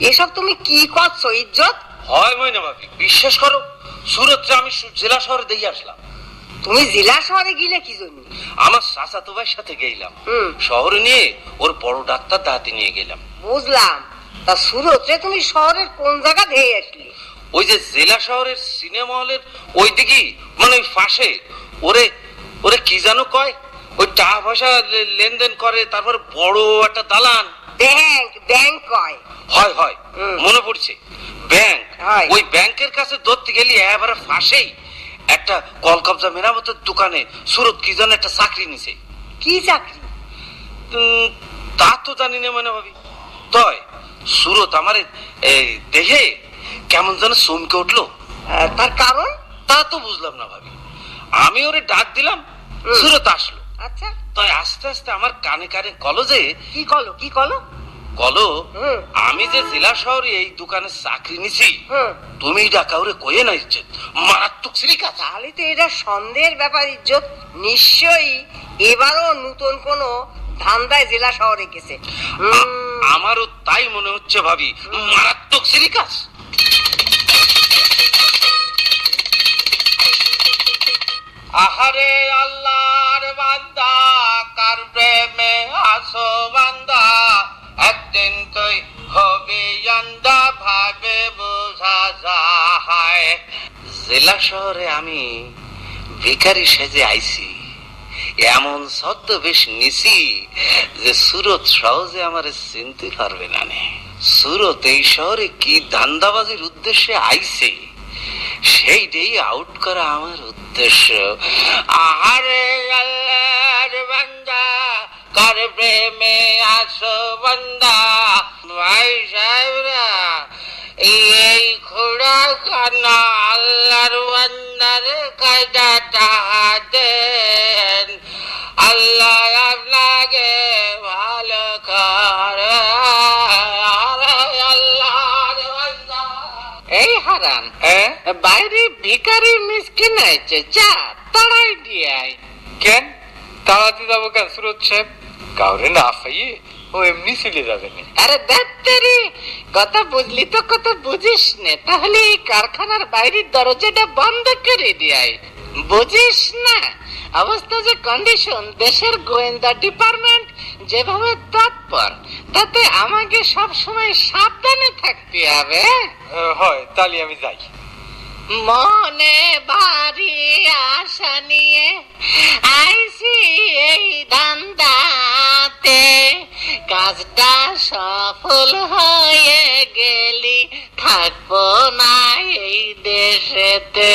এসব তুমি কি করছ ইজ্জত? হয় ময়না ভাবি বিশ্বাস করো সুরতরে আমি জেলা শহরে দিয়ে আসলাম। তুমি জেলা শহরে গিলে কি জন্য? আমার চাচাতো ভাইয়ের সাথে গেলাম। শহরে নিয়ে ওর বড় ডাক্তার দাঁতে নিয়ে গেলাম। বুঝলাম। তা সুরতে তুমি শহরের কোন জায়গা ধেয়ে আসলি? ওই যে জেলা শহরের সিনেমা হলের ওই দিকে মানে ওই ফাঁসে ওরে ওরে কি জানো কয়? ওই টাকা পয়সা লেনদেন করে তারপর বড় একটা দালান। ব্যাংক ব্যাংক কয়। হয় হয়। মনে পড়ছে। ব্যাংক। হয়। ওই ব্যাংকের কাছে ধরতে গেলি এবারে ফাঁসেই একটা কলকবজা মেরামতের দোকানে সুরত কি যেন একটা চাকরি নিছে। কি চাকরি? তা তো জানি না মনে ভাবি। তয় সুরত আমার দেখে কেমন যেন চমকে উঠল। তার কারণ? তা তো বুঝলাম না ভাবি। আমি ওরে ডাক দিলাম সুরত আসলো। আচ্ছা। তাই আস্তে আস্তে আমার কানে কানে কলো যে কি কলো? কি কলো? হুম। আমি যে জেলা শহরে এই দোকানে চাকরি নিছি তুমি ডাকা ওরে কয়ে না ইজ্জত মারাত্মক সিরিকাজ তাহলে তো এটা সন্দেহের ব্যাপার ইজ্জত। নিশ্চয়ই এবারও নতুন কোনো ধান্দায় জেলা শহরে গেছে। আমারও তাই মনে হচ্ছে ভাবি মারাত্মক সিরিকাজ আহারে আল্লাহর বান্দা কার প্রেমে আসো একদিন তুই হবে ভাবে বোঝা যায়। জেলা শহরে আমি সেজে আইছি। এমন ছদ্মবেশ নিছি যে সুরত সহজে আমার চিনতে পারবে না সুরত এই শহরে কি ধান্দাবাজির উদ্দেশ্যে আইছে? সেইটাই আউট করা আমার উদ্দেশ্য। আহারে আল্লাহর বান্দা কার প্রেমে আসো বান্দা। ভাই সাহেবরা এই খোড়া কানা আল্লাহর বান্দার কায়দা টাহা দেন। আল্লাহ আপনাকে ভালো করে এই হারাম বাইরে ভিখারি মিসকিন আছে যা তাড়াই দিয়ে কেন? তাড়াতে যাব কেন সুরত সাহেব? কাউরে না খাইয়ে ও এমনি চলে যাবে না। আরে দেরি কথা বুঝলি তো কথা বুঝিস নে। তাহলে এই কারখানার বাইরের দরজাটা বন্ধ করে দিয়াই বুঝিস না? অবস্থা যে কন্ডিশন দেশের গোয়েন্দা ডিপার্টমেন্ট যেভাবে তৎপর তাতে আমাকে সব সময় সাবধানে থাকতে হবে হয় তাহলে আমি যাই। মনে ভারী আশা নিয়ে আইসি এই ধান্দাতে কাজটা সফল হয়ে গেলি, থাকব না এই দেশেতে।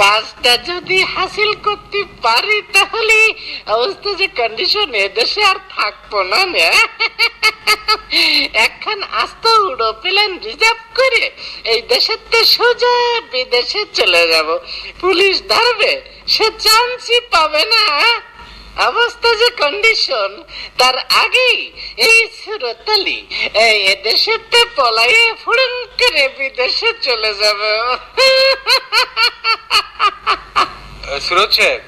কাজটা যদি হাসিল করতে পারি তাহলে অবস্থা যে কন্ডিশন এদেশে আর থাকব না। একখান আস্ত উড়ো প্লেন রিজার্ভ করে এই দেশের তো সোজা বিদেশে চলে যাব। পুলিশ ধরবে, সে চান্সই পাবে না। অবস্থা যে কন্ডিশন তার আগেই এই সুরতালি এই দেশের তো পলাইয়ে ফুড়ন করে বিদেশে চলে যাব। সুরত সাহেব,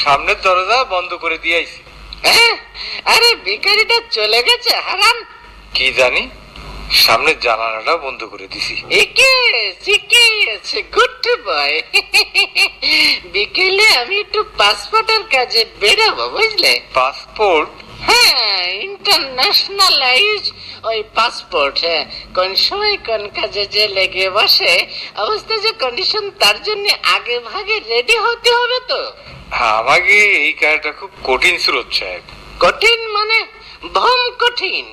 সামনের দরজা বন্ধ করে দিয়ে আইছি। হ্যাঁ? আরে ভিখারিটা চলে গেছে হারাম। কি জানি? সামনে জানালাটা বন্ধ করে দিছি। একে শিখে গেছে গুড বয়। বিকেলে আমি একটু পাসপোর্টের কাজে বেরোবো বুঝলে? পাসপোর্ট হ্যাঁ ইন্টারন্যাশনালাইজ ওই পাসপোর্ট হ্যাঁ। কোন সময় কোন কাজে যে লেগে বসে অবস্থা যে কন্ডিশন তার জন্য আগে ভাগে রেডি হতে হবে তো। আমাকে এই কাজটা খুব কঠিন সুরত সাহেব। কঠিন মানে ভম কঠিন।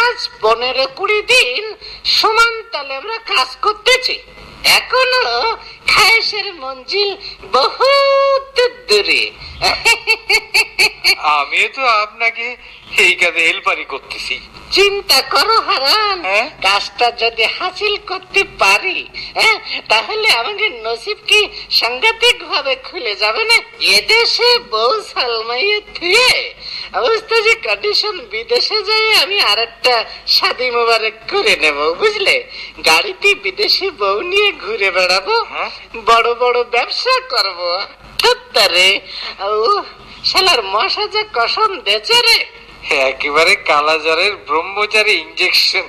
আজ পনেরো কুড়ি দিন সমান তালে আমরা কাজ করতেছি। এখনও খায়েশের মঞ্জিল বহুত দূরে। আমি তো আপনাকে এই কাজে হেল্পারি করতেছি। চিন্তা করো হারান। হ্যাঁ? কাজটা যদি হাসিল করতে পারি হ্যাঁ, তাহলে আমাদের নসিব কি সাংঘাতিক ভাবে খুলে যাবে না? এদেশে বউ সালমাইয়ে থুয়ে অবস্থা যে কন্ডিশন বিদেশে যাই আমি আরেকটা শাদি মোবারক করে নেব বুঝলে? গাড়িতে বিদেশি বউ নিয়ে ঘুরে বেড়াবো হ্যাঁ? বড় বড় ব্যবসা করব। ও শালার মশা যে কসম দেছে রে। একেবারে কালাজারের ব্রহ্মচারী ইঞ্জেকশন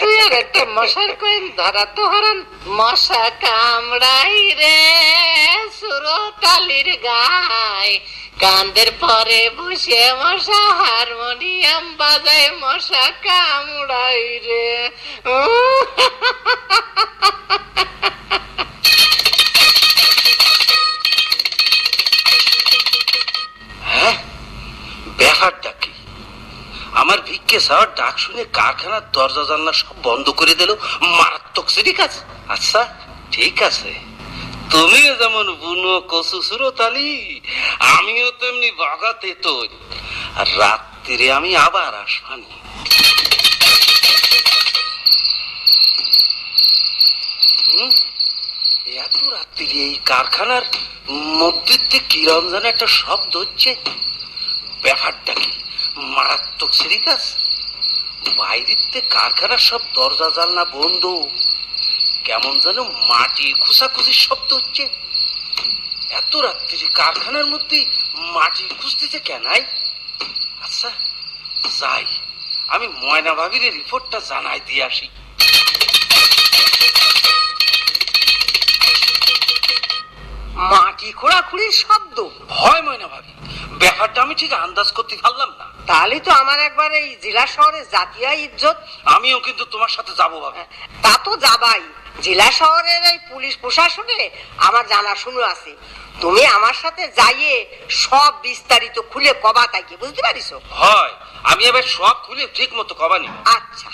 তুই আর একটা মশার কয়েন ধরা তো হারান মশা কামড়াই রে সুরতালির গায় কান্দের পরে বসে মশা হারমোনিয়াম বাজায় মশা কামড়াই রে আমার ভিক্ষে স্যার ডাক শুনে কারখানার দরজা জানলা সব বন্ধ করে দিল। মারাত্মক সিরিক আছে আচ্ছা ঠিক আছে। তুমিও যেমন বুনো কসু সুরতালি, আমিও তেমনি বাগাতে তো আর রাত্রিরে আমি আবার আসবানি এত রাত্রি এই কারখানার মধ্যে কিরম যেন একটা শব্দ হচ্ছে? ব্যাপারটা কি? মারাত্মক সিরিকাস বাইরের থেকে কারখানার সব দরজা, জানলা বন্ধ। কেমন যেন মাটি খুসাখুসির শব্দ হচ্ছে। এত রাত্রি কারখানার মধ্যে মাটি খুঁজতেছে কেনাই আচ্ছা যাই, আমি ময়না ভাবির রিপোর্টটা জানাই, দিয়ে আসি। মাটি খোঁড়াখুড়ির শব্দ। হয় ময়না ভাবি ব্যাপারটা আমি ঠিক আন্দাজ করতে পারলাম না। তাহলে তো আমার একবার এই জেলা শহরে জাতীয় ইজ্জত। আমিও কিন্তু তোমার সাথে যাব ভাবি। তা তো যাবাই। জেলা শহরের এই পুলিশ প্রশাসনে আমার জানাশুনো আছে। তুমি আমার সাথে যাইয়ে সব বিস্তারিত খুলে কবা তাকে বুঝতে পারিস হয় আমি এবার সব খুলে ঠিক মতো কবানি আচ্ছা।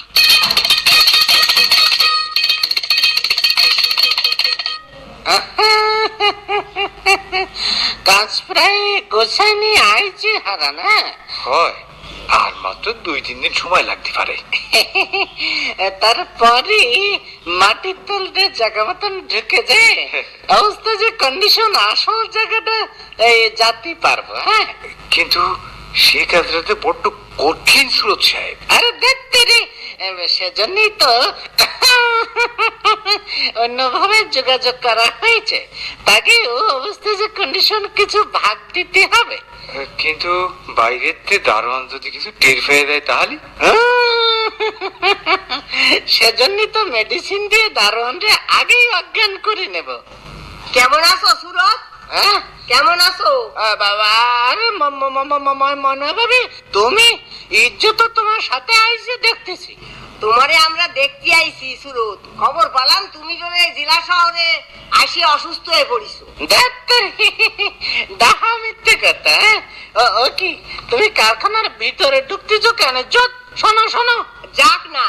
কাজ প্রায় গোছানি আইছি হারান। হ্যাঁ হয়। আর মাত্র দুই তিন দিন সময় লাগতে পারে। তারপরে মাটির জায়গা মতন ঢুকে যায় অবস্থা যে কন্ডিশন আসল জায়গাটা পারব হ্যাঁ? কিন্তু সে কাজটাতে বড্ড কঠিন সুরত সাহেব। আরে দেখতে রে সেজন্যই তো অন্যভাবে যোগাযোগ করা হয়েছে। তাকে ও অবস্থায় যে কন্ডিশন কিছু ভাগ দিতে হবে। কিন্তু বাইরের তে দারোয়ান যদি কিছু টের পেয়ে দেয় তাহলে? সেজন্যই তো মেডিসিন দিয়ে দারোয়ানরে আগেই অজ্ঞান করে নেব। কেমন আছো সুরত হ্যাঁ? কেমন আছো? বাবা আরে মনে ভাবি তুমি ইজ্জত তোমার সাথে আইসে দেখতেছি। তোমারে আমরা দেখতে আইছি সুরত। খবর পালাম তুমি এই জেলা শহরে আসি অসুস্থ হয়ে পড়িছো। দেখতে ডাহা মিথ্যে কথা হ্যাঁ? ও কি? তুমি কারখানার ভিতরে ঢুকতেছো কেন? যোগ শোনো শোনো। যাক না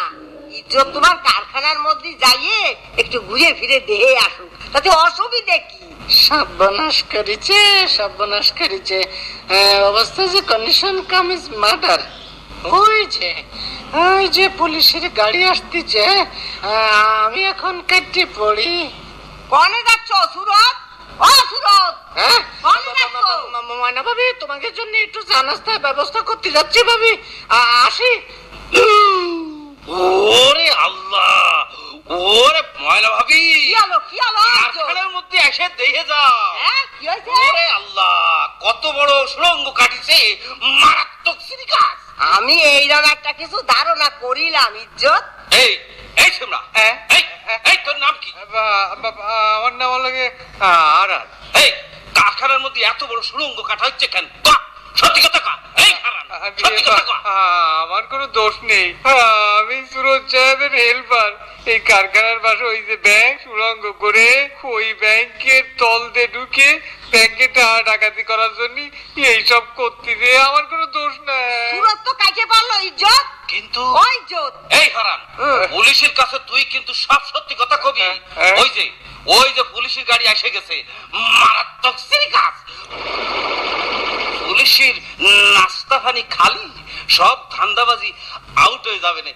ইজ্জত তোমার কারখানার মধ্যে যাইয়ে একটু ঘুরে ফিরে দেহে আসুক তাতে অসুবিধে কি? সর্বনাশ করেছে সর্বনাশ করেছে। আহ, অবস্থা যে কন্ডিশন কাম ইজ মার্ডার ওই যে ওই যে পুলিশের গাড়ি আসতেছে আমি এখন কেটে পড়ি। কনে যাচ্ছ সুরত? ও সুরত! হ্যাঁ? ময়না ভাবি তোমাকে জন্য একটু চা নাস্তার ব্যবস্থা করতে যাচ্ছি ভাবি। আসি। ওরে আল্লাহ! ওরে ময়লা ভাবি। কি হলো কি হলো কারখানার মধ্যে এসে দেখে যাও। হ্যাঁ কি হয়েছে? ওরে আল্লাহ কত বড় সুরঙ্গ কাটিছে মারাত্মক সিরিকাস আমি এইরকম একটা কিছু ধারণা করিলাম ইজ্জত। এই এই সিমরা হ্যাঁ? এই এই তোর নাম কি? আমার নাম লাগে আর আর এই কারখানার মধ্যে এত বড় সুরঙ্গ কাটা হচ্ছে কেন? বাহ, সত্যি কথা কা এই আমার কোনো দোষ নেই। আমি সুরজ সাহেবের হেল্পার এই কারখানার পাশে ওই যে ব্যাংক সুরঙ্গ করে ওই ব্যাংকের তল দিয়ে ঢুকে ব্যাংকে টাকা ডাকাতি করার জন্য এইসব করতে যে আমার কোনো দোষ নাই। সুরত তো কাকে পারল? ইজ্জত? কিন্তু ইজ্জত। এই হারান পুলিশের কাছে তুই কিন্তু সব সত্যি কথা কবি। হ্যাঁ, হ্যাঁ। ওই যে ওই যে পুলিশের গাড়ি এসে গেছে। মারাত্মক সিরিকাস পুলিশের নাস্তা খালি সব ধান্দাবাজি আউট হয়ে যাবে না।